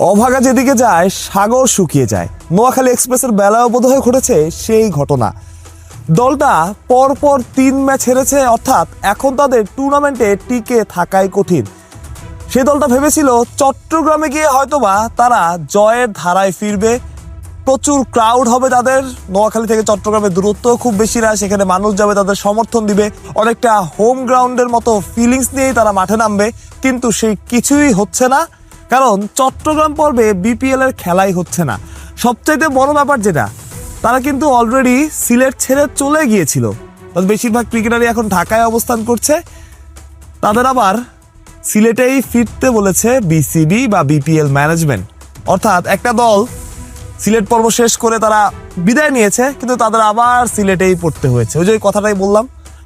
অভাগা যেদিকে যায়, সাগর শুকিয়ে যায়। নোয়াখালী এক্সপ্রেসের বেলায় বোধহয় ঘটেছে সেই ঘটনা। দলটা পরপর তিন ম্যাচ হেরেছে, অর্থাৎ এখন তাদের টুর্নামেন্টে টিকে থাকাই কঠিন। সেই দলটা ভেবেছিল চট্টগ্রামে গিয়ে হয়তোবা তারা জয়ের ধারায় ফিরবে। প্রচুর ক্রাউড হবে তাদের। নোয়াখালী থেকে চট্টগ্রামের দূরত্ব খুব বেশি না, সেখানে মানুষ যাবে, তাদের সমর্থন দিবে। অনেকটা হোম গ্রাউন্ডের মতো ফিলিংস নিয়েই তারা মাঠে নামবে। কিন্তু সেই কিছুই হচ্ছে না। কারণ চট্টগ্রাম পর্বে বিপিএল এর খেলাই হচ্ছে না। সবচাইতে বড় ব্যাপার যেটা, তারা কিন্তু অলরেডি সিলেট ছেড়ে চলে গিয়েছিল। বেশিরভাগ ক্রিকেটারই এখন ঢাকায় অবস্থান করছে। তাদের আবার সিলেটেই ফিরতে বলেছে বিসিবি বা বিপিএল ম্যানেজমেন্ট অর্থাৎ একটা দল সিলেট পর্ব শেষ করে তারা বিদায় নিয়েছে, কিন্তু তাদের আবার সিলেটেই পড়তে হয়েছে। ওই যে কথাটাই বললাম।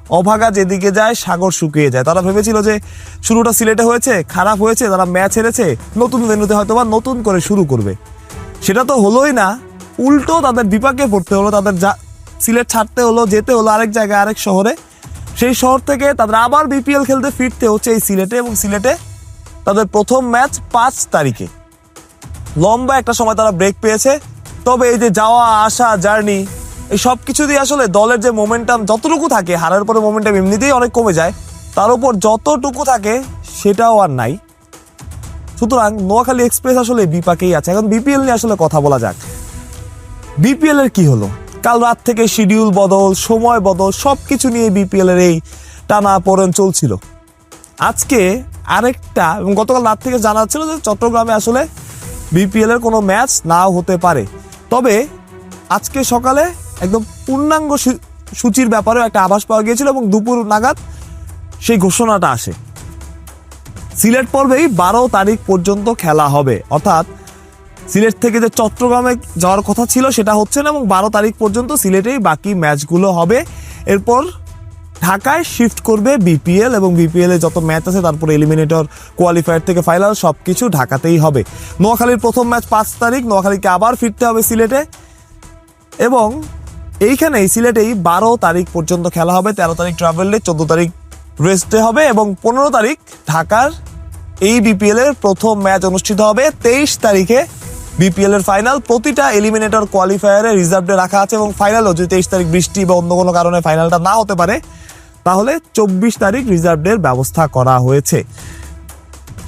অভাগা যেদিকে যায়, সাগর শুকিয়ে যায়। তারা ভেবেছিল যে শুরুটা সিলেটে হয়েছে, খারাপ হয়েছে, তারা ম্যাচ হেরেছে, নতুন ভেন্যুতে হয়তো বা নতুন করে শুরু করবে। সেটা তো হলোই না, উল্টো তাদের বিপাকে পড়তে হলো, তাদের যা সিলেট ছাড়তে হলো, যেতে হলো আরেক জায়গায়, আরেক শহরে। সেই শহর থেকে তাদের আবার বিপিএল খেলতে ফিরতে হচ্ছে এই সিলেটে এবং সিলেটে তাদের প্রথম ম্যাচ পাঁচ তারিখে। লম্বা একটা সময় তারা ব্রেক পেয়েছে। তবে এই যে যাওয়া, আসা, জার্নি এই সব কিছু দিয়ে আসলে দলের যে মোমেন্টাম যতটুকু থাকে, হারার পরে মোমেন্টাম এমনিতেই অনেক কমে যায়, তার উপর যতটুকু থাকে সেটাও আর নাই। সুতরাং নোয়াখালী এক্সপ্রেস আসলে বিপাকেই আছে। এখন বিপিএল নিয়ে আসলে কথা বলা যাক। বিপিএল এর কি হলো? কাল রাত থেকে শিডিউল বদল, সময় বদল সব কিছু নিয়ে বিপিএল এর এই টানা পড়েন চলছিল। আজকে আরেকটা এবং গতকাল রাত থেকে জানা ছিল যে চট্টগ্রামে আসলে বিপিএল এর কোনো ম্যাচ নাও হতে পারে। তবে আজকে সকালে একদম পূর্ণাঙ্গ সূচির ব্যাপারেও একটা আভাস পাওয়া গিয়েছিল এবং দুপুর নাগাদ সেই ঘোষণাটা আসে। সিলেট পর্বেই বারো তারিখ পর্যন্ত খেলা হবে। অর্থাৎ সিলেট থেকে যে চট্টগ্রামে যাওয়ার কথা ছিল সেটা হচ্ছে না এবং বারো তারিখ পর্যন্ত সিলেটেই বাকি ম্যাচগুলো হবে। এরপর ঢাকায় শিফট করবে বিপিএল এবং বিপিএল যত ম্যাচ আছে তারপর এলিমিনেটর, কোয়ালিফায়ার থেকে ফাইনাল সব কিছু ঢাকাতেই হবে। নোয়াখালীর প্রথম ম্যাচ পাঁচ তারিখ, নোয়াখালীকে আবার ফিরতে হবে সিলেটে। এবং এইখানেই সিলেটেই বারো তারিখ পর্যন্ত খেলা হবে, তেরো তারিখ ট্রাভেল ডে চোদ্দ তারিখ রেস্ট হবে এবং পনেরো তারিখ ঢাকার এই বিপিএল এর প্রথম ম্যাচ অনুষ্ঠিত হবে। তেইশ তারিখে বিপিএল এর ফাইনাল প্রতিটা এলিমিনেটর কোয়ালিফায়ারে রিজার্ভ রাখা আছে এবং ফাইনালও যদি তেইশ তারিখ বৃষ্টি বা অন্য কোনো কারণে ফাইনালটা না হতে পারে, তাহলে চব্বিশ তারিখ রিজার্ভ ডের ব্যবস্থা করা হয়েছে।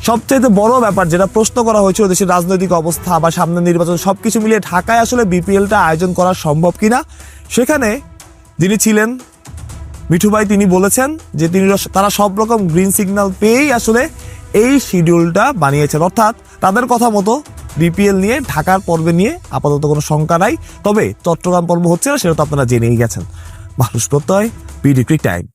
সবচেয়ে বড় ব্যাপার যেটা প্রশ্ন করা হয়েছিল দেশের রাজনৈতিক অবস্থা বা সামনে নির্বাচন, সবকিছু মিলিয়ে ঢাকায় আসলে বিপিএলটা আয়োজন করা সম্ভব কিনা? সেখানে যিনি ছিলেন, মিঠু ভাই তিনি বলেছেন যে তিনি তারা সব রকম গ্রিন সিগন্যাল পেয়েই আসলে এই শিডিউলটা বানিয়েছেন। অর্থাৎ তাদের কথা মতো বিপিএল নিয়ে, ঢাকার পর্বে নিয়ে আপাতত কোনো শঙ্কা নাই। তবে চট্টগ্রাম পর্ব হচ্ছে না, সেটা তো আপনারা জেনেই গেছেন। মানুষ প্রত্যয় বিডিক্রি টাইম